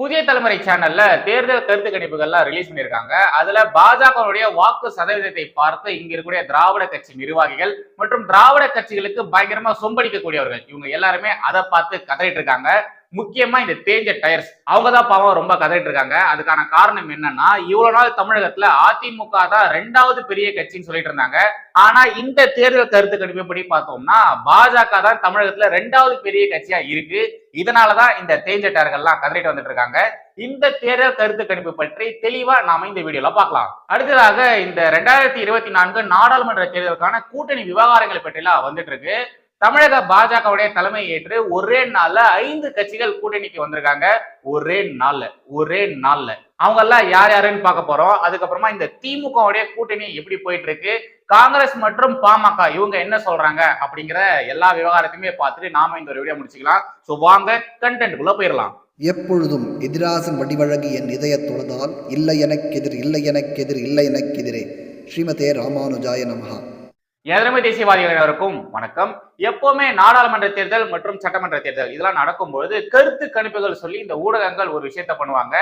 புதிய தலைமுறை சேனல்ல தேர்தல் கருத்து கணிப்புகள்லாம் ரிலீஸ் பண்ணியிருக்காங்க. அதுல பாஜகவுடைய வாக்கு சதவீதத்தை பார்த்து இங்க இருக்கக்கூடிய திராவிட கட்சி நிர்வாகிகள் மற்றும் திராவிட கட்சிகளுக்கு பயங்கரமா சொம்படிக்கக்கூடியவர்கள். இவங்க எல்லாருமே அதை பார்த்து கதறிட்டு இருக்காங்க. முக்கியமா இந்த தேஞ்ச டயர்ஸ் அவங்க தான் பாவம் ரொம்ப கதறிட்டு இருக்காங்க. அதுக்கான காரணம் என்னன்னா இவ்வளவு நாள் தமிழகத்துல அதிமுக தான் ரெண்டாவது பெரிய கட்சின்னு சொல்லிட்டு இருந்தாங்க. ஆனா இந்த தேர்தல் கருத்து கணிப்புப்படி பார்த்தோம்னா பாஜக தான் தமிழகத்துல ரெண்டாவது பெரிய கட்சியா இருக்கு. இதனாலதான் இந்த தேஞ்ச டயர்கள்லாம் கதறிட்டு வந்துட்டு இருக்காங்க. இந்த தேர்தல் கருத்து கணிப்பு பற்றி தெளிவா நாம இந்த வீடியோல பார்க்கலாம். அடுத்ததாக இந்த ரெண்டாயிரத்தி இருபத்தி நான்கு நாடாளுமன்ற தேர்தலுக்கான கூட்டணி விவகாரங்களை பற்றிலாம் வந்துட்டு இருக்கு. தமிழக பாஜகவுடைய தலைமை ஏற்று ஒரே நாள்ல ஐந்து கட்சிகள் கூட்டணிக்கு வந்திருக்காங்க. ஒரே நாள்ல ஒரே நாள்ல. அவங்க எல்லாம் யார் யாருன்னு பார்க்க போறோம். அதுக்கப்புறமா இந்த திமுகவுடைய கூட்டணி எப்படி போயிட்டு இருக்கு காங்கிரஸ் மற்றும் பாமக இவங்க என்ன சொல்றாங்க அப்படிங்கிற எல்லா விவகாரத்தையுமே பார்த்துட்டு நாம இந்த ஒரு வீடியோ முடிச்சுக்கலாம். ஸோ வாங்க கண்டென்ட்குள்ள போயிடலாம். எப்பொழுதும் எதிராசன் வடிவழகு என் இதய தொழுதால் இல்லை எனக்கெதிர் இல்லை எனக்கெதிர் இல்லை எனக்கெதிரே ஸ்ரீமதே ராமானுஜாய நமஹா. எதிரமை தேசியவாதிகள் அனைவருக்கும் வணக்கம். எப்பவுமே நாடாளுமன்ற தேர்தல் மற்றும் சட்டமன்ற தேர்தல் இதெல்லாம் நடக்கும்பொழுது கருத்து கணிப்புகள் சொல்லி இந்த ஊடகங்கள் ஒரு விஷயத்த பண்ணுவாங்க.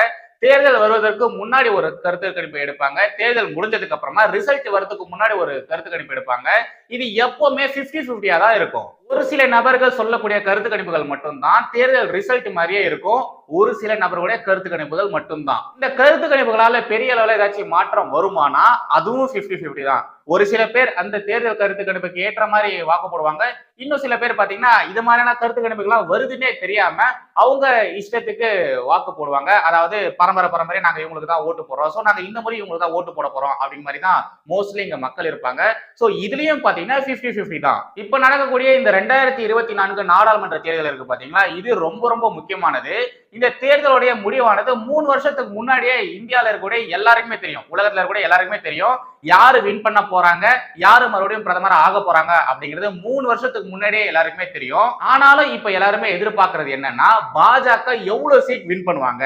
தேர்தல் வருவதற்கு முன்னாடி ஒரு கருத்து கணிப்பு எடுப்பாங்க. தேர்தல் முடிஞ்சதுக்கு அப்புறமா ரிசல்ட் வரதுக்கு முன்னாடி ஒரு கருத்து கணிப்பு எடுப்பாங்க. இது எப்பவுமே 50 50 தான் இருக்கும். ஒரு சில நபர்கள் சொல்லக்கூடிய கருத்து கணிப்புகள் மட்டும்தான் தேர்தல் ரிசல்ட் மாதிரியே இருக்கும். ஒரு சில நபர்களுடைய கருத்து கணிப்புகள் மட்டும்தான். இந்த கருத்து கணிப்புகளால பெரிய அளவில் ஏதாச்சும் மாற்றம் வருமானா அதுவும் 50 50 தான். ஒரு சில பேர் அந்த தேர்தல் கருத்து கணிப்புக்கு ஏற்ற மாதிரி வாக்கு போடுவாங்க. இன்னும் சில பேர் பாத்தீங்கன்னா இது மாதிரியான கருத்து கணிப்புகள்லாம் வருதுன்னே தெரியாம அவங்க இஷ்டத்துக்கு வாக்கு போடுவாங்க. அதாவது பரம்பரை பரம்பரை நாங்க இவங்களுக்கு தான் ஓட்டு போடுறோம். ஸோ நாங்க இந்த முறை இவங்களுக்கு தான் ஓட்டு போட போறோம் அப்படிங்கிற மாதிரி தான் மோஸ்ட்லி இங்க மக்கள் இருப்பாங்க. ஸோ இதுலயும் பாத்தீங்கன்னா 50 50 தான். இப்போ நடக்கக்கூடிய இந்த ரெண்டாயிரத்தி இருபத்தி நான்கு நாடாளுமன்ற தேர்தல் இருக்கு பாத்தீங்களா? இது ரொம்ப ரொம்ப முக்கியமானது. இந்த தேர்தலுடைய முடிவானது மூணு வருஷத்துக்கு முன்னாடியே இந்தியால இருக்கக்கூடிய எல்லாருக்குமே தெரியும். உலகத்துல இருக்கக்கூடிய எல்லாருக்குமே தெரியும். யாரு வின் பண்ண போறாங்க யாரு மறுபடியும் பிரதமர் ஆக போறாங்க அப்படிங்கிறது மூணு வருஷத்துக்கு முன்னாடியே எல்லாருக்குமே தெரியும். ஆனாலும் இப்ப எல்லாருமே எதிர்பார்க்கறது என்னன்னா பாஜக எவ்வளவு சீட் வின் பண்ணுவாங்க?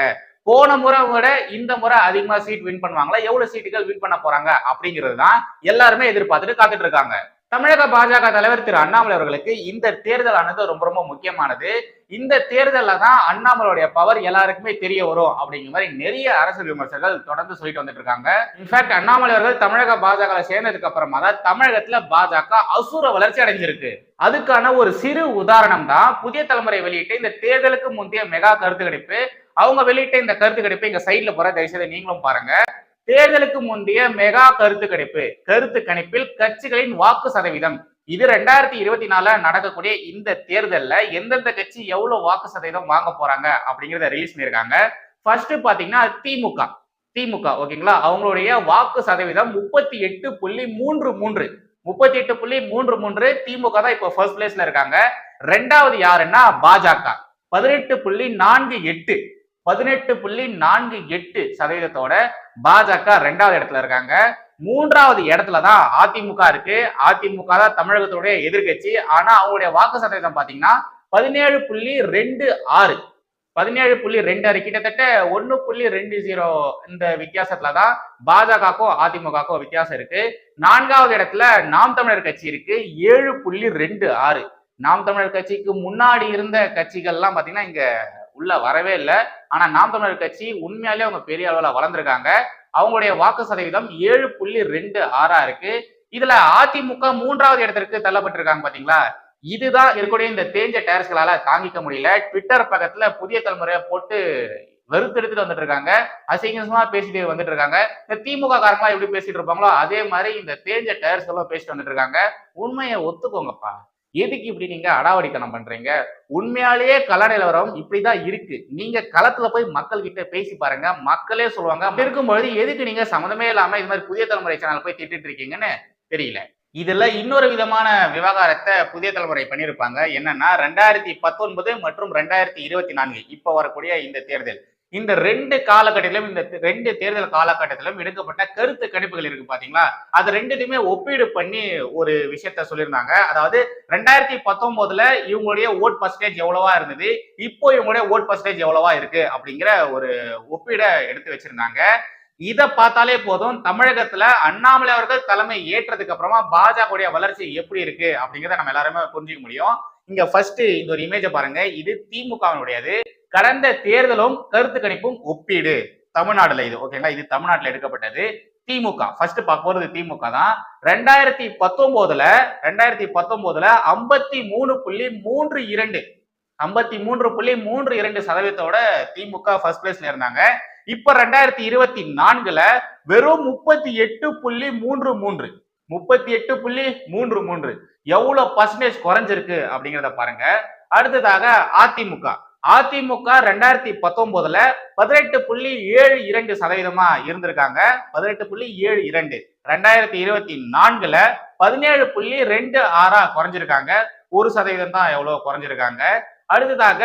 போன முறை விட இந்த முறை அதிகமா சீட் வின் பண்ணுவாங்களா? எவ்வளவு சீட்டுகள் வின் பண்ண போறாங்க? அப்படிங்கிறது தான் எல்லாருமே எதிர்பார்த்துட்டு காத்துட்டு இருக்காங்க. தமிழக பாஜக தலைவர் திரு அண்ணாமலை அவர்களுக்கு இந்த தேர்தலானது ரொம்ப ரொம்ப முக்கியமானது. இந்த தேர்தலில் தான் அண்ணாமலையுடைய பவர் எல்லாருக்குமே தெரிய வரும் அப்படிங்கிற மாதிரி நிறைய அரசியல் விமர்சகர்கள் தொடர்ந்து சொல்லிட்டு வந்துட்டு இருக்காங்க இன்ஃபேக்ட் அண்ணாமலை அவர்கள் தமிழக பாஜக சேர்ந்ததுக்கு அப்புறமா தான் தமிழகத்துல பாஜக அசுர வளர்ச்சி அடைஞ்சிருக்கு. அதுக்கான ஒரு சிறு உதாரணம் தான் புதிய தலைமுறை வெளியிட்டு இந்த தேர்தலுக்கு முந்தைய மெகா கருத்து கணிப்பு. அவங்க வெளியிட்ட இந்த கருத்து கணிப்பு இங்க சைட்ல போற தயவுசெய்து நீங்களும் பாருங்க. தேர்தலுக்கு முந்தைய மெகா கருத்து கணிப்பு கருத்து கணிப்பில் கட்சிகளின் வாக்கு சதவீதம். இது ரெண்டாயிரத்தி இருபத்தி நாலுல நடக்கக்கூடிய இந்த தேர்தல்ல எந்தெந்த கட்சி எவ்வளவு வாக்கு சதவீதம் வாங்க போறாங்க அப்படிங்கறத ரிலீஸ் பண்ணியிருக்காங்க. ஃபர்ஸ்ட் பாத்தீங்கன்னா திமுக. திமுக ஓகேங்களா அவங்களுடைய வாக்கு சதவீதம் முப்பத்தி எட்டு புள்ளி மூன்று மூன்று. முப்பத்தி எட்டு புள்ளி மூன்று மூன்று திமுக தான் இப்போ ஃபர்ஸ்ட் பிளேஸ்ல இருக்காங்க. ரெண்டாவது யாருன்னா பாஜக. பதினெட்டு புள்ளி நான்கு எட்டு. பதினெட்டு புள்ளி நான்கு எட்டு சதவீதத்தோட பாஜக ரெண்டாவது இடத்துல இருக்காங்க. மூன்றாவது இடத்துல தான் அதிமுக இருக்கு. அதிமுக தான் தமிழகத்துடைய எதிர்க்கட்சி. ஆனா அவங்களுடைய வாக்கு சதவீதம் பாத்தீங்கன்னா பதினேழு புள்ளி ரெண்டு ஆறு. பதினேழு புள்ளி ரெண்டு ஆறு கிட்டத்தட்ட ஒன்னு புள்ளி ரெண்டு ஜீரோ இந்த வித்தியாசத்துல தான் பாஜகக்கும் அதிமுகக்கும் வித்தியாசம் இருக்கு. நான்காவது இடத்துல நாம் தமிழர் கட்சி இருக்கு. ஏழு புள்ளி ரெண்டு ஆறு. நாம் தமிழர் கட்சிக்கு முன்னாடி இருந்த கட்சிகள்லாம் பாத்தீங்கன்னா இங்க உள்ள வரவே இல்லை. ஆனா நாம் தமிழர் கட்சி உண்மையாலே அவங்க பெரிய அளவுல வளர்ந்துருக்காங்க. அவங்களுடைய வாக்கு சதவீதம் ஏழு புள்ளி ரெண்டு ஆறா இருக்கு. இதுல அதிமுக மூன்றாவது இடத்திற்கு தள்ளப்பட்டிருக்காங்க பாத்தீங்களா? இதுதான் இருக்கக்கூடிய இந்த தேஞ்ச டயர்ஸ்களால தாங்கிக்க முடியல. ட்விட்டர் பக்கத்துல புதிய தலைமுறையை போட்டு வெறுத்தெடுத்துட்டு வந்துட்டு இருக்காங்க அசிங்கசமா பேசிட்டு வந்துட்டு இருக்காங்க இந்த திமுக காரங்களா எப்படி பேசிட்டு இருப்பாங்களோ அதே மாதிரி இந்த தேஞ்ச டயர்ஸ்களும் பேசிட்டு வந்துட்டு இருக்காங்க உண்மையை ஒத்துக்கோங்கப்பா. எதுக்கு இப்படி நீங்க அடாவடித்தனம் பண்றீங்க? உண்மையாலேயே கள நிலவரம் இப்படிதான் இருக்கு. நீங்க களத்துல போய் மக்கள் கிட்ட பேசி பாருங்க. மக்களே சொல்லுவாங்க அப்படி இருக்கும்பொழுது எதுக்கு நீங்க சம்மந்தமே இல்லாம இது மாதிரி புதிய தலைமுறை சேனல் போய் திட்டிட்டு இருக்கீங்கன்னு தெரியல. இதுல இன்னொரு விதமான விவகாரத்தை புதிய தலைமுறை பண்ணியிருப்பாங்க. என்னன்னா ரெண்டாயிரத்தி பத்தொன்பது மற்றும் ரெண்டாயிரத்தி இருபத்தி நான்கு இப்ப வரக்கூடிய இந்த தேர்தல். இந்த ரெண்டு காலகட்டத்திலும் இந்த ரெண்டு தேர்தல் காலகட்டத்திலும் எடுக்கப்பட்ட கருத்து கணிப்புகள் இருக்கு பாத்தீங்களா? அது ரெண்டுத்தையுமே ஒப்பீடு பண்ணி ஒரு விஷயத்த சொல்லியிருந்தாங்க. அதாவது ரெண்டாயிரத்தி பத்தொன்பதுல இவங்களுடைய ஓட் பர்சன்டேஜ் எவ்வளவா இருந்தது? இப்போ இவங்களுடைய ஓட் பர்சன்டேஜ் எவ்வளவா இருக்கு? அப்படிங்கிற ஒரு ஒப்பீடை எடுத்து வச்சிருந்தாங்க. இதை பார்த்தாலே போதும் தமிழகத்துல அண்ணாமலை அவர்கள் தலைமை ஏற்றதுக்கு அப்புறமா பாஜகவுடைய வளர்ச்சி எப்படி இருக்கு? அப்படிங்கிறத நம்ம எல்லாருமே புரிஞ்சுக்க முடியும். இங்க ஃபர்ஸ்ட் இந்த ஒரு இமேஜை பாருங்க. இது திமுகவினுடையது. கடந்த தேர்தலும் கருத்து கணிப்பும் ஒப்பீடு. தமிழ்நாடுல இது. ஓகேங்களா இது தமிழ்நாட்டில் எடுக்கப்பட்டது. திமுக. ஃபர்ஸ்ட் பார்க்க போறது திமுக தான். ரெண்டாயிரத்தி பத்தொன்பதுல ரெண்டாயிரத்தி பத்தொன்பதுல ஐம்பத்தி மூணு புள்ளி மூன்று இரண்டு ஐம்பத்தி மூன்று புள்ளி மூன்று இரண்டு சதவீதத்தோட திமுக ஃபர்ஸ்ட் பிளேஸ்ல இருந்தாங்க. இப்ப ரெண்டாயிரத்தி இருபத்தி நான்குல வெறும் முப்பத்தி எட்டு புள்ளி மூன்று மூன்று. முப்பத்தி எட்டு புள்ளி மூன்று மூன்று. எவ்வளவு பர்சன்டேஜ் குறைஞ்சிருக்கு அப்படிங்கிறத பாருங்க. அடுத்ததாக அதிமுக. அதிமுக ரெண்டாயிரத்தி பத்தொன்பதுல பதினெட்டு புள்ளி ஏழு இரண்டு சதவீதமா இருந்திருக்காங்க. பதினெட்டு புள்ளி ஏழு இரண்டு. ரெண்டாயிரத்தி இருபத்தி நான்குல பதினேழு புள்ளி ரெண்டு ஆறா குறைஞ்சிருக்காங்க. ஒரு சதவீதம் தான் எவ்வளவு குறைஞ்சிருக்காங்க. அடுத்ததாக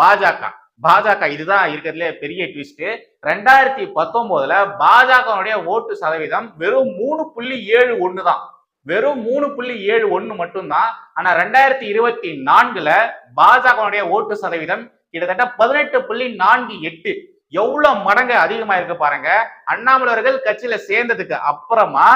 பாஜக. பாஜக இதுதான் இருக்கிறதுல பெரிய ட்விஸ்ட் ரெண்டாயிரத்தி பத்தொன்பதுல பாஜகனுடைய ஓட்டு சதவீதம் வெறும் மூணு புள்ளி ஏழு ஒன்று தான். வெறும் மூணு புள்ளி ஏழு ஒன்று மட்டும்தான். ஆனா ரெண்டாயிரத்தி இருபத்தி நான்குல பாஜகனுடைய ஓட்டு சதவீதம் கிட்டத்தட்ட பதினெட்டு புள்ளி நான்கு எட்டு. எவ்வளவு மடங்கு அதிகமா இருக்கு பாருங்க. அண்ணாமலை அவர்கள் கட்சியில சேர்ந்ததுக்கு அப்புறமா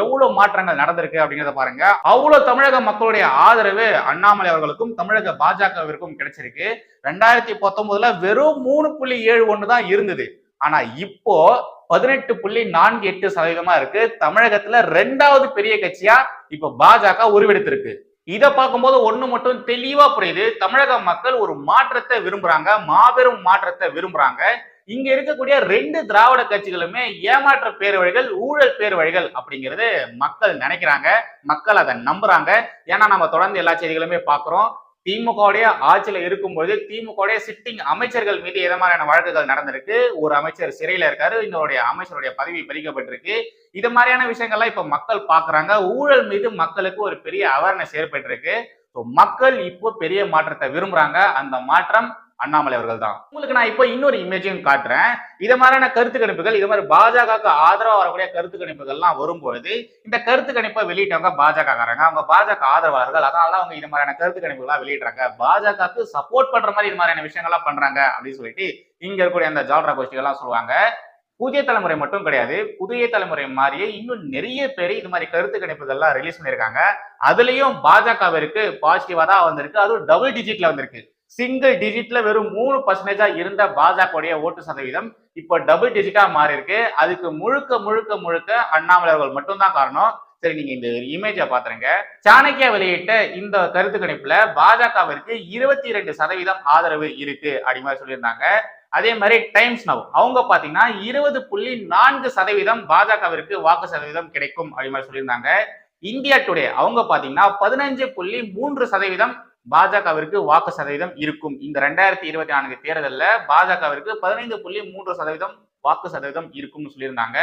எவ்வளவு மாற்றங்கள் நடந்திருக்கு அப்படிங்கறத பாருங்க. அவ்வளவு தமிழக மக்களுடைய ஆதரவு அண்ணாமலை அவர்களுக்கும் தமிழக பாஜகவிற்கும் கிடைச்சிருக்கு. ரெண்டாயிரத்தி பத்தொன்பதுல வெறும் மூணு புள்ளி ஏழு ஒன்று தான் இருந்தது. ஆனா இப்போ பதினெட்டு புள்ளி நான்கு எட்டு சதவீதமா இருக்கு. தமிழகத்துல ரெண்டாவது பெரிய கட்சியா இப்ப பாஜக உருவெடுத்திருக்கு. இதை பார்க்கும்போது ஒண்ணு மட்டும் தெளிவா புரியுது. தமிழக மக்கள் ஒரு மாற்றத்தை விரும்புறாங்க மாபெரும் மாற்றத்தை விரும்புறாங்க. இங்க இருக்கக்கூடிய ரெண்டு திராவிட கட்சிகளுமே ஏமாற்ற பேர்வழிகள் ஊழல் பேர்வழிகள் அப்படிங்கிறது மக்கள் நினைக்கிறாங்க. மக்கள் அதை நம்புறாங்க. ஏன்னா நம்ம தொடர்ந்து எல்லா செய்திகளுமே பார்க்குறோம். திமுகவுடைய ஆட்சியில இருக்கும்போது திமுகவுடைய சிட்டிங் அமைச்சர்கள் மீது எத மாதிரியான வழக்குகள் நடந்திருக்கு? ஒரு அமைச்சர் சிறையில இருக்காரு இன்னொருடைய அமைச்சருடைய பதவி பறிக்கப்பட்டிருக்கு. இது மாதிரியான விஷயங்கள்லாம் இப்ப மக்கள் பாக்குறாங்க ஊழல் மீது மக்களுக்கு ஒரு பெரிய அவேர்னஸ் ஏற்பட்டிருக்கு. ஸோ மக்கள் இப்போ பெரிய மாற்றத்தை விரும்புறாங்க. அந்த மாற்றம் அண்ணாமலை அவர்கள் தான் உங்களுக்கு நான் இப்போ இன்னொரு இமேஜையும் காட்டுறேன். இது மாதிரியான கருத்து கணிப்புகள் இது மாதிரி பாஜகவுக்கு ஆதரவாக வரக்கூடிய கருத்து கணிப்புகள்லாம் வரும்பொழுது இந்த கருத்து கணிப்பை வெளியிட்டவங்க பாஜக காரங்க அவங்க பாஜக ஆதரவாளர்கள். அதனால அவங்க இது மாதிரியான கருத்து கணிப்புகள்லாம் வெளியிடுறாங்க. பாஜகவுக்கு சப்போர்ட் பண்ற மாதிரி இது மாதிரியான விஷயங்கள்லாம் பண்றாங்க அப்படின்னு சொல்லிட்டு இங்க இருக்கக்கூடிய அந்த ஜால்ரா கோஷ்டிகள்லாம் சொல்லுவாங்க. புதிய தலைமுறை மட்டும் கிடையாது. புதிய தலைமுறை மாதிரியே இன்னும் நிறைய பேர் இது மாதிரி கருத்து கணிப்புகள்லாம் ரிலீஸ் பண்ணியிருக்காங்க. அதுலயும் பாஜகவிற்கு பாசிட்டிவா தான் வந்திருக்கு. அதுவும் டபுள் டிஜிட்ல வந்திருக்கு. சிங்கிள் டிஜிட்ல வெறும் மூணு பர்சன்டேஜா இருந்த பாஜகவுடைய ஓட்டு சதவீதம் இப்போ டபுள் டிஜிட்டா மாறி இருக்கு அதுக்கு முழுக்க முழுக்க முழுக்க அண்ணாமலை அவர்கள் மட்டும்தான் காரணம். சரி நீங்க இந்த இமேஜை பாத்துருங்க. சாணக்கியா வெளியிட்ட இந்த கருத்து கணிப்புல பாஜகவிற்கு இருபத்தி இரண்டு சதவீதம் ஆதரவு இருக்கு அப்படி மாதிரி சொல்லியிருந்தாங்க. அதே மாதிரி டைம்ஸ் நவ் அவங்க பாத்தீங்கன்னா இருபது புள்ளி நான்கு சதவீதம் பாஜகவிற்கு வாக்கு சதவீதம் கிடைக்கும் அப்படி மாதிரி சொல்லியிருந்தாங்க. இந்தியா டுடே அவங்க பாத்தீங்கன்னா பதினஞ்சு புள்ளி மூன்று சதவீதம் பாஜகவிற்கு வாக்கு சதவீதம் இருக்கும். இந்த ரெண்டாயிரத்தி இருபத்தி நான்கு தேர்தலில் பாஜகவிற்கு பதினைந்து புள்ளி மூன்று சதவீதம் வாக்கு சதவீதம் இருக்கும்னு சொல்லியிருந்தாங்க.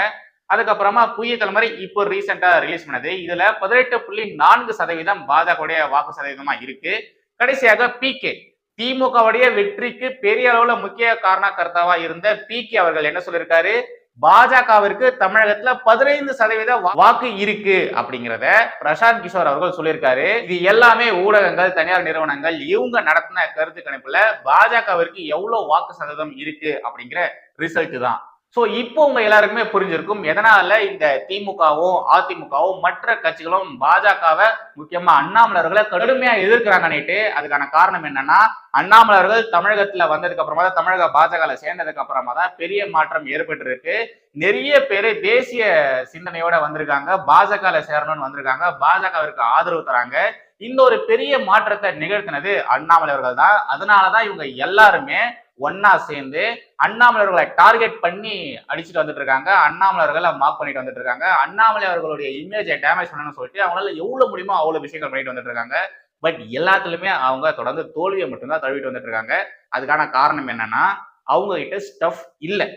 அதுக்கப்புறமா புதிய தலைமுறை இப்போ ரீசெண்டா ரிலீஸ் பண்ணது. இதுல பதினெட்டு புள்ளி நான்கு சதவீதம் பாஜகவுடைய வாக்கு சதவீதமா இருக்கு. கடைசியாக பிகே திமுகவுடைய வெற்றிக்கு பெரிய அளவுல முக்கிய காரண கர்த்தாவா இருந்த பிகே அவர்கள் என்ன சொல்லியிருக்காரு? பாஜகவிற்கு தமிழகத்துல பதினைந்து சதவீத வாக்கு இருக்கு அப்படிங்கிறத பிரசாந்த் கிஷோர் அவர்கள் சொல்லியிருக்காரு. இது எல்லாமே ஊடகங்கள் தனியார் நிறுவனங்கள் இவங்க நடத்தின கருத்து கணிப்புல பாஜகவிற்கு எவ்வளவு வாக்கு சதவீதம் இருக்கு அப்படிங்கிற ரிசல்ட் தான். ஸோ இப்போ உங்க எல்லாருக்குமே புரிஞ்சிருக்கும் எதனால இந்த திமுகவும் அதிமுகவும் மற்ற கட்சிகளும் பாஜகவை முக்கியமா அண்ணாமலர்களை கடுமையா எதிர்க்கிறாங்கன்னுட்டு அதுக்கான காரணம் என்னன்னா அண்ணாமலர்கள் தமிழகத்துல வந்ததுக்கு அப்புறமா தான் தமிழக பாஜகல சேர்ந்ததுக்கு அப்புறமா தான் பெரிய மாற்றம் ஏற்பட்டு இருக்கு நிறைய பேர் தேசிய சிந்தனையோட வந்திருக்காங்க பாஜகல சேரணும்னு வந்திருக்காங்க பாஜகவிற்கு ஆதரவு தராங்க. இந்த ஒரு பெரிய மாற்றத்தை நிகழ்த்தினது அண்ணாமலை அவர்கள் தான். அதனாலதான் இவங்க எல்லாருமே ஒன்னா சேர்ந்து அண்ணாமலர்களை டார்கெட் பண்ணி அடிச்சுட்டு வந்துட்டு இருக்காங்க. அண்ணாமலர்களை மார்க் பண்ணிட்டு வந்துட்டு இருக்காங்க. அண்ணாமலை அவர்களுடைய இமேஜை டேமேஜ் பண்ணணும்னு சொல்லிட்டு அவங்களால எவ்வளவு முடியுமோ அவ்வளவு விஷயங்கள் பண்ணிட்டு வந்துட்டு இருக்காங்க. பட் எல்லாத்துலயுமே அவங்க தொடர்ந்து தோல்வியை மட்டும்தான் தழுவிட்டு வந்துட்டு இருக்காங்க. அதுக்கான காரணம் என்னன்னா அவங்க கிட்ட ஸ்டஃப் இல்லை.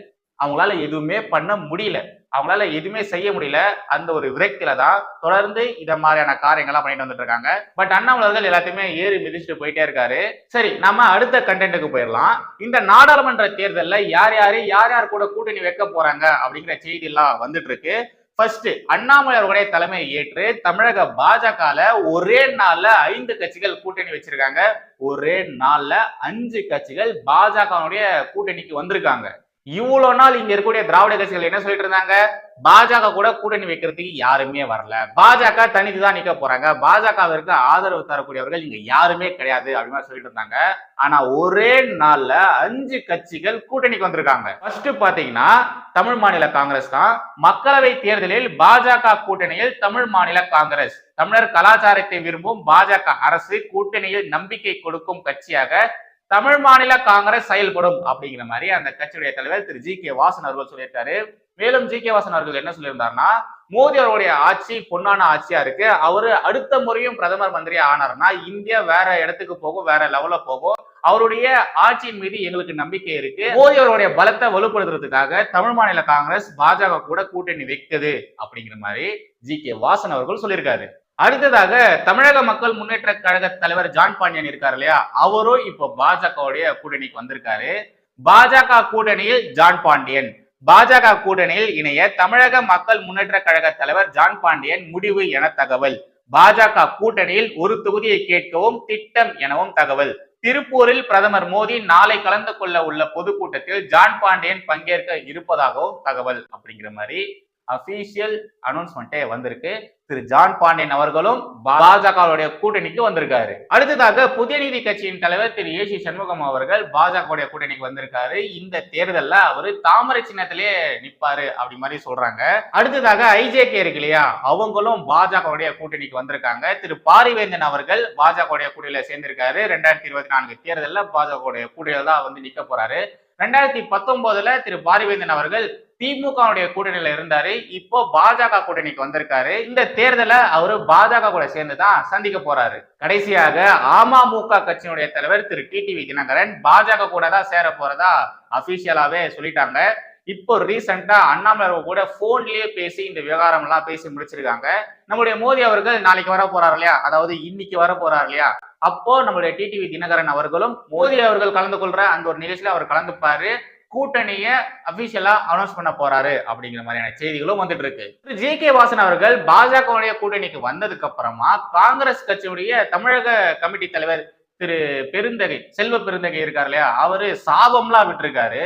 அவங்களால எதுவுமே பண்ண முடியல. அவங்களால எதுவுமே செய்ய முடியல. அந்த ஒரு விரக்தியில தான் தொடர்ந்து இத மாதிரியான காரியங்கள்லாம் பண்ணிட்டு வந்துட்டு இருக்காங்க. பட் அண்ணாமலர்கள் எல்லாத்தையுமே ஏறி மிதிச்சுட்டு போயிட்டே இருக்காரு. சரி நம்ம அடுத்த கண்டென்ட்டுக்கு போயிடலாம். இந்த நாடாளுமன்ற தேர்தலில் யார் யாரு யார் யார் கூட கூட்டணி வைக்க போறாங்க அப்படிங்கிற செய்தி எல்லாம் வந்துட்டு இருக்கு. ஃபர்ஸ்ட் அண்ணாமலை அவர்களுடைய தலைமையை ஏற்று தமிழக பாஜகல ஒரே நாள்ல ஐந்து கட்சிகள் கூட்டணி வச்சிருக்காங்க. ஒரே நாள்ல அஞ்சு கட்சிகள் பாஜகவுடைய கூட்டணிக்கு வந்திருக்காங்க. இவ்வளவு நாள் இங்க இருக்கக்கூடிய திராவிட கட்சிகள் என்ன சொல்லிட்டு இருந்தாங்க? பாஜக கூட கூட்டணி வைக்கிறதுக்கு யாருமே வரல. பாஜக தனித்து தான் நிக்க போறாங்க. பாஜகவிற்கு ஆதரவு தரக்கூடியவர்கள் இங்க யாருமே கிடையாது அப்படின்னு சொல்லிட்டு இருந்தாங்க. ஆனா ஒரே நாள்ல அஞ்சு கட்சிகள் கூட்டணிக்கு வந்திருக்காங்க. ஃபர்ஸ்ட் பாத்தீங்கன்னா தமிழ் மாநில காங்கிரஸ் தான். மக்களவை தேர்தலில் பாஜக கூட்டணியில் தமிழ் மாநில காங்கிரஸ். தமிழர் கலாச்சாரத்தை விரும்பும் பாஜக அரசு கூட்டணியில் நம்பிக்கை கொடுக்கும் கட்சியாக தமிழ் மாநில காங்கிரஸ் செயல்படும் அப்படிங்கிற மாதிரி அந்த கட்சியுடைய தலைவர் திரு ஜி கே வாசன் அவர்கள் சொல்லியிருக்காரு. மேலும் ஜி கே வாசன் அவர்கள் என்ன சொல்லியிருந்தாருன்னா மோடி அவருடைய ஆட்சி பொன்னான ஆட்சியா இருக்கு. அவரு அடுத்த முறையும் பிரதமர் மந்திரி ஆனார்னா இந்தியா வேற இடத்துக்கு போகும் வேற லெவல்ல போகும். அவருடைய ஆட்சியின் மீது எங்களுக்கு நம்பிக்கை இருக்கு. மோடி அவருடைய பலத்தை வலுப்படுத்துறதுக்காக தமிழ் மாநில காங்கிரஸ் பாஜக கூட கூட்டணி வைக்குது அப்படிங்கிற மாதிரி ஜி கே வாசன் அவர்கள் சொல்லியிருக்காரு. அடுத்ததாக தமிழக மக்கள் முன்னேற்ற கழக தலைவர் ஜான் பாண்டியன் இருக்காரு இல்லையா? அவரும் இப்போ பாஜகவுடைய கூட்டணிக்கு வந்திருக்காரு. பாஜக கூட்டணியில் ஜான் பாண்டியன். பாஜக கூட்டணியில் இணைய தமிழக மக்கள் முன்னேற்ற கழக தலைவர் ஜான் பாண்டியன் முடிவு என தகவல். பாஜக கூட்டணியில் ஒரு தொகுதியை கேட்கவும் திட்டம் எனவும் தகவல். திருப்பூரில் பிரதமர் மோடி நாளை கலந்து கொள்ள உள்ள பொதுக்கூட்டத்தில் ஜான் பாண்டியன் பங்கேற்க இருப்பதாகவும் தகவல் அப்படிங்கிற மாதிரி அபிஷியல் அனௌன்ஸ்மெண்ட்டே வந்திருக்கு. திரு ஜான் பாண்டியன் அவர்களும் பாஜகவுடைய கூட்டணிக்கு வந்திருக்காரு. அடுத்ததாக புதிய நீதி கட்சியின் தலைவர் திரு ஏசி சண்முகம் அவர்கள் பாஜகவுடைய கூட்டணிக்கு வந்திருக்காரு. இந்த தேர்தல்ல அவரு தாமரை சின்னத்திலே நிப்பாரு அப்படி மாதிரி சொல்றாங்க. அடுத்ததாக ஐஜேகே இருக்கு இல்லையா? அவங்களும் பாஜகவுடைய கூட்டணிக்கு வந்திருக்காங்க. திரு பாரிவேந்தன் அவர்கள் பாஜகவுடைய கூட்டணியில சேர்ந்திருக்காரு. ரெண்டாயிரத்தி இருபத்தி நான்கு தேர்தலில் பாஜகவுடைய கூட்டணியில தான் வந்து நிக்க போறாரு. ரெண்டாயிரத்தி பத்தொன்பதுல திரு பாரிவேந்தன் அவர்கள் திமுகவுடைய கூட்டணியில இருந்தாரு. இப்போ பாஜக கூட்டணிக்கு வந்திருக்காரு. இந்த தேர்தலை அவரு பாஜக கூட சேர்ந்து தான் சந்திக்க போறாரு. கடைசியாக அமமுக கட்சியினுடைய தலைவர் திரு டிடிவி தினகரன் பாஜக கூட தான் சேர போறதா அபிஷியலாவே சொல்லிட்டாங்க. இப்போ ரீசெண்டா அண்ணாமலை கூட போன்லயே பேசி இந்த விவகாரம் எல்லாம் பேசி முடிச்சிருக்காங்க. நம்முடைய மோடி அவர்கள் நாளைக்கு வர போறாரு இல்லையா? அதாவது இன்னைக்கு வர போறாரு இல்லையா? அப்போ நம்மளுடைய டிடிவி தினகரன் அவர்களும் மோடி அவர்கள் கலந்து கொள்ற அந்த ஒரு நிகழ்ச்சியில அவர் கலந்துப்பாரு. கூட்டணியை அபிஷியலா அனௌன்ஸ் பண்ண போறாரு அப்படிங்கிற மாதிரியான செய்திகளும் வந்துட்டு இருக்கு ஜே கே வாசன் அவர்கள் பாஜகவுடைய கூட்டணிக்கு வந்ததுக்கு அப்புறமா காங்கிரஸ் கட்சியுடைய தமிழக கமிட்டி தலைவர் திரு. பெருந்தகை செல்வ பெருந்தகை இருக்காரு இல்லையா? அவரு சாபம்லாம் விட்டுருக்காரு.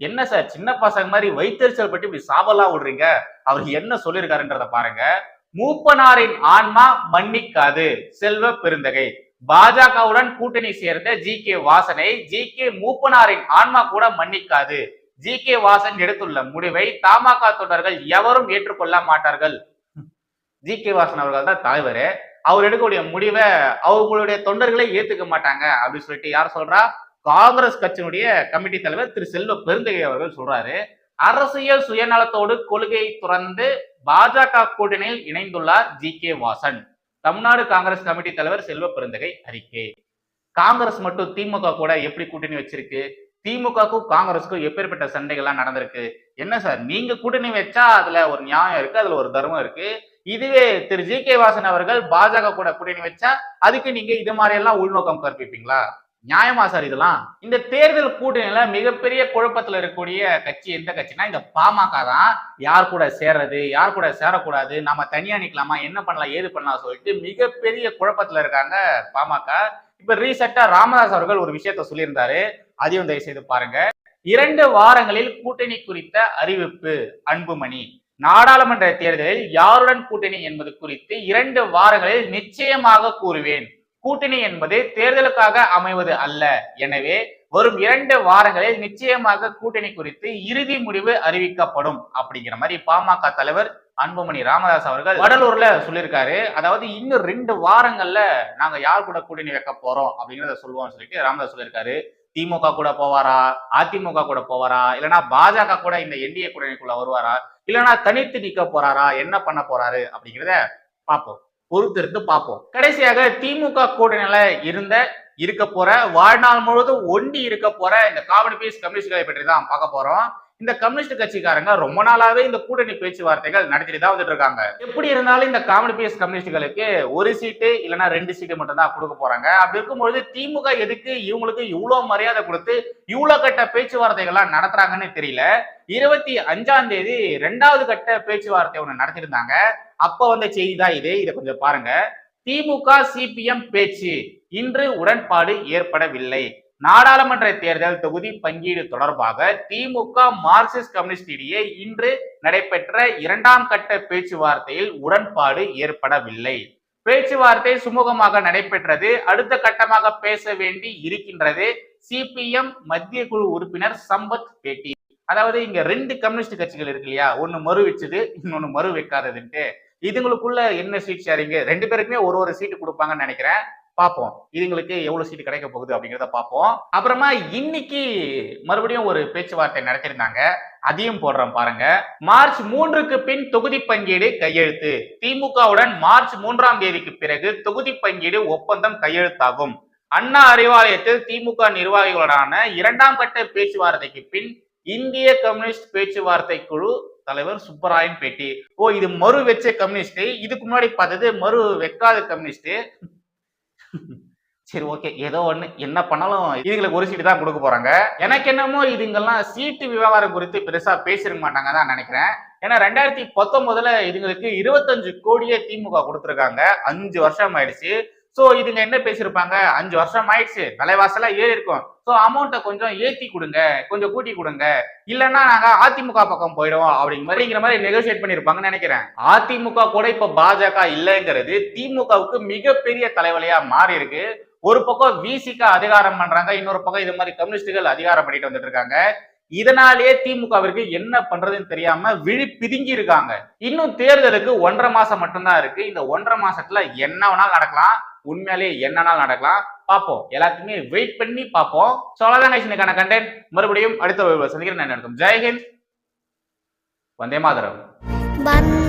என்ன சார் சின்ன பசங்க மாதிரி வைத்தறிச்சல் பட்டு இப்படி சாபம்லாம் விடுறீங்க? அவர் என்ன சொல்லியிருக்காருன்றத பாருங்க. மூப்பனாரின் ஆன்மா மன்னிக்காது செல்வ பெருந்தகை. பாஜகவுடன் கூட்டணி சேர்ந்த ஜி கே வாசனை ஜி கே மூப்பனாரின் ஆன்மா கூட மன்னிக்காது. ஜி கே வாசன் எடுத்துள்ள முடிவை தமாக தொண்டர்கள் எவரும் ஏற்றுக்கொள்ள மாட்டார்கள். ஜி கே வாசன் அவர்கள் தான் தலைவர். அவர் எடுக்கக்கூடிய முடிவை அவங்களுடைய தொண்டர்களை ஏத்துக்க மாட்டாங்க அப்படின்னு சொல்லிட்டு யார் சொல்றா? காங்கிரஸ் கட்சியினுடைய கமிட்டி தலைவர் திரு செல்வ பெருந்தகை அவர்கள் சொல்றாரு. அரசியல் சுயநலத்தோடு கொள்கையை துறந்து பாஜக கூட்டணியில் இணைந்துள்ளார் G K Vasan. Tamil Nadu Congress committee தலைவர் செல்வ பெருந்தகை அறிக்கை. காங்கிரஸ் மட்டும் திமுக கூட எப்படி கூட்டணி வச்சிருக்கு? திமுகக்கும் காங்கிரஸுக்கும் எப்பேற்பட்ட சண்டைகள்லாம் நடந்திருக்கு? என்ன சார்? நீங்க கூட்டணி வச்சா அதுல ஒரு நியாயம் இருக்கு அதுல ஒரு தர்மம் இருக்கு. இதுவே திரு ஜி கே வாசன் அவர்கள் பாஜக கூட கூட்டணி வச்சா அதுக்கு நீங்க இது மாதிரி எல்லாம் உள்நோக்கம் கற்பிப்பீங்களா? நியாயமா சார் இதெல்லாம்? இந்த தேர்தல் கூட்டணியில மிகப்பெரிய குழப்பத்துல இருக்கக்கூடிய கட்சி எந்த கட்சினா இந்த பாமக தான். யார் கூட சேர்றது யார் கூட சேரக்கூடாது நம்ம தனியா நிக்கலாமா என்ன பண்ணலாம் ஏது பண்ணலாம் சொல்லிட்டு மிகப்பெரிய குழப்பத்துல இருக்காங்க பாமக. இப்ப ரீசெண்டா ராமதாஸ் அவர்கள் ஒரு விஷயத்த சொல்லியிருந்தாரு. அதையும் தயவு செய்து பாருங்க. இரண்டு வாரங்களில் கூட்டணி குறித்த அறிவிப்பு அன்புமணி. நாடாளுமன்ற தேர்தலில் யாருடன் கூட்டணி என்பது குறித்து இரண்டு வாரங்களில் நிச்சயமாக கூறுவேன். கூட்டணி என்பது தேர்தலுக்காக அமைவது அல்ல. எனவே வரும் இரண்டு வாரங்களில் நிச்சயமாக கூட்டணி குறித்து இறுதி முடிவு அறிவிக்கப்படும் அப்படிங்கிற மாதிரி பாமக தலைவர் அன்புமணி ராமதாஸ் அவர்கள் வடலூர்ல சொல்லியிருக்காரு. அதாவது இன்னும் ரெண்டு வாரங்கள்ல நாங்க யார் கூட கூட்டணி வைக்க போறோம் அப்படிங்கறத சொல்லுவோம் சொல்லிட்டு ராமதாஸ் சொல்லியிருக்காரு. திமுக கூட போவாரா? அதிமுக கூட போவாரா? இல்லைன்னா பாஜக கூட இந்த என்டிஏ கூட்டணிக்குள்ள வருவாரா? இல்லைன்னா தனித்து நிக்க போறாரா? என்ன பண்ண போறாரு அப்படிங்கிறத பார்ப்போம். பொறுத்திருந்து பார்ப்போம். கடைசியாக திமுக கூட்டணியில இருந்த இருக்க போற வாழ்நாள் முழுவதும் ஒண்டி இருக்க போற இந்த காமன் பீஸ் கம்யூனிஸ்ட்களை பற்றி தான் பார்க்க போறோம். இந்த கம்யூனிஸ்ட் கட்சிக்காரங்க ரொம்ப நாளாவே இந்த கூட்டணி பேச்சுவார்த்தைகள் நடத்திட்டு தான் வந்துட்டு இருக்காங்க. எப்படி இருந்தாலும் இந்த காமன் பீஸ் கம்யூனிஸ்டுகளுக்கு ஒரு சீட்டு இல்லைன்னா ரெண்டு சீட்டு மட்டும் தான் கொடுக்க போறாங்க. அப்படி இருக்கும்பொழுது திமுக எதுக்கு இவங்களுக்கு இவ்வளவு மரியாதை கொடுத்து இவ்வளவு கட்ட பேச்சுவார்த்தைகள்லாம் நடத்துறாங்கன்னு தெரியல. இருபத்தி அஞ்சாம் தேதி ரெண்டாவது கட்ட பேச்சுவார்த்தை ஒன்று நடத்திருந்தாங்க. அப்ப வந்த செய்தி தான் இது. இதை கொஞ்சம் பாருங்க. திமுக சிபிஎம் பேச்சு இன்று உடன்பாடு ஏற்படவில்லை. நாடாளுமன்ற தேர்தல் தொகுதி பங்கீடு தொடர்பாக திமுக மார்க்சிஸ்ட் கம்யூனிஸ்ட் இடையே இன்று நடைபெற்ற இரண்டாம் கட்ட பேச்சுவார்த்தையில் உடன்பாடு ஏற்படவில்லை. பேச்சுவார்த்தை சுமூகமாக நடைபெற்றது. அடுத்த கட்டமாக பேச வேண்டி இருக்கின்றது. சிபிஎம் மத்திய குழு உறுப்பினர் சம்பத் பேட்டி. அதாவது இங்க ரெண்டு கம்யூனிஸ்ட் கட்சிகள் இருக்கு இல்லையா? ஒன்னு மறு வச்சது இன்னொன்னு மறு வைக்காததுன்ட்டு இதுங்களுக்குள்ள என்ன சீட் ஷேரிங் ரெண்டு பேருக்குமே ஒரு ஒரு சீட்டு கொடுப்பாங்கன்னு நினைக்கிறேன். பார்ப்போம். இதுங்களுக்கு எவ்வளவு சீட்டு கிடைக்க போகுது அப்படிங்கிறத பார்ப்போம். அப்புறமா இன்னைக்கு மறுபடியும் ஒரு பேச்சுவார்த்தை நடத்திருந்தாங்க அதையும் போடுறோம் பாருங்க. மார்ச் மூன்றுக்கு பின் தொகுதி பங்கீடு கையெழுத்து. திமுகவுடன் மார்ச் மூன்றாம் தேதிக்கு பிறகு தொகுதி பங்கீடு ஒப்பந்தம் கையெழுத்தாகும். அண்ணா அறிவாலயத்தில் திமுக நிர்வாகிகளுடனான இரண்டாம் கட்ட பேச்சுவார்த்தைக்கு பின் இந்திய கம்யூனிஸ்ட் பேச்சுவார்த்தை குழு தலைவர் சுப்பராயன் பேட்டி. ஓ இது மறு வச்ச கம்யூனிஸ்ட் இதுக்கு முன்னாடி பார்த்தது மறு வைக்காத கம்யூனிஸ்ட் சரி ஓகே. ஏதோ ஒண்ணு. என்ன பண்ணாலும் இதுங்களுக்கு ஒரு சீட்டு தான் கொடுக்க போறாங்க. எனக்கு என்னமோ இதுங்கெல்லாம் சீட்டு விவகாரம் குறித்து பெருசா பேசிருக்க மாட்டாங்க தான் நினைக்கிறேன். ஏன்னா ரெண்டாயிரத்தி பத்தொன்பதுல இதுங்களுக்கு இருபத்தஞ்சு கோடியே திமுக கொடுத்துருக்காங்க. அஞ்சு வருஷம் ஆயிடுச்சு. சோ இதுங்க என்ன பேசியிருப்பாங்க? அஞ்சு வருஷம் ஆயிடுச்சு விலைவாசலா ஏறி இருக்கும். சோ அமௌண்ட்டை கொஞ்சம் ஏத்தி கொடுங்க. கொஞ்சம் கூட்டி கொடுங்க. இல்லைன்னா நாங்க அதிமுக பக்கம் போயிடுவோம் அப்படிங்கிற மாதிரிங்கிற மாதிரி நெகோசியேட் பண்ணிருப்பாங்கன்னு நினைக்கிறேன். அதிமுக கூட இப்ப பாஜக இல்லைங்கிறது திமுகவுக்கு மிகப்பெரிய தலைவலியா மாறி இருக்கு ஒரு பக்கம் விசிக அதிகாரம் பண்றாங்க. இன்னொரு பக்கம் இது மாதிரி கம்யூனிஸ்டுகள் அதிகாரம் பண்ணிட்டு வந்துட்டு இருக்காங்க. இதனாலேயே திமுகவிற்கு என்ன பண்றதுன்னு தெரியாம விழி பிதுங்கி இருக்காங்க. இன்னும் தேர்தலுக்கு ஒன்றரை மாசம் மட்டும்தான் இருக்கு. இந்த ஒன்றரை மாசத்துல என்ன வேணாலும் நடக்கலாம். உண்மையாலேயே என்னனாலும் நடக்கலாம். பார்ப்போம். எல்லாத்தையுமே வெயிட் பண்ணி பார்ப்போம். ஸோ கண்டென்ட் மறுபடியும் அடுத்த சந்திக்கிறேன். நடக்கும் ஜெய்ஹிந்த் வந்தே மாதரம். வந்த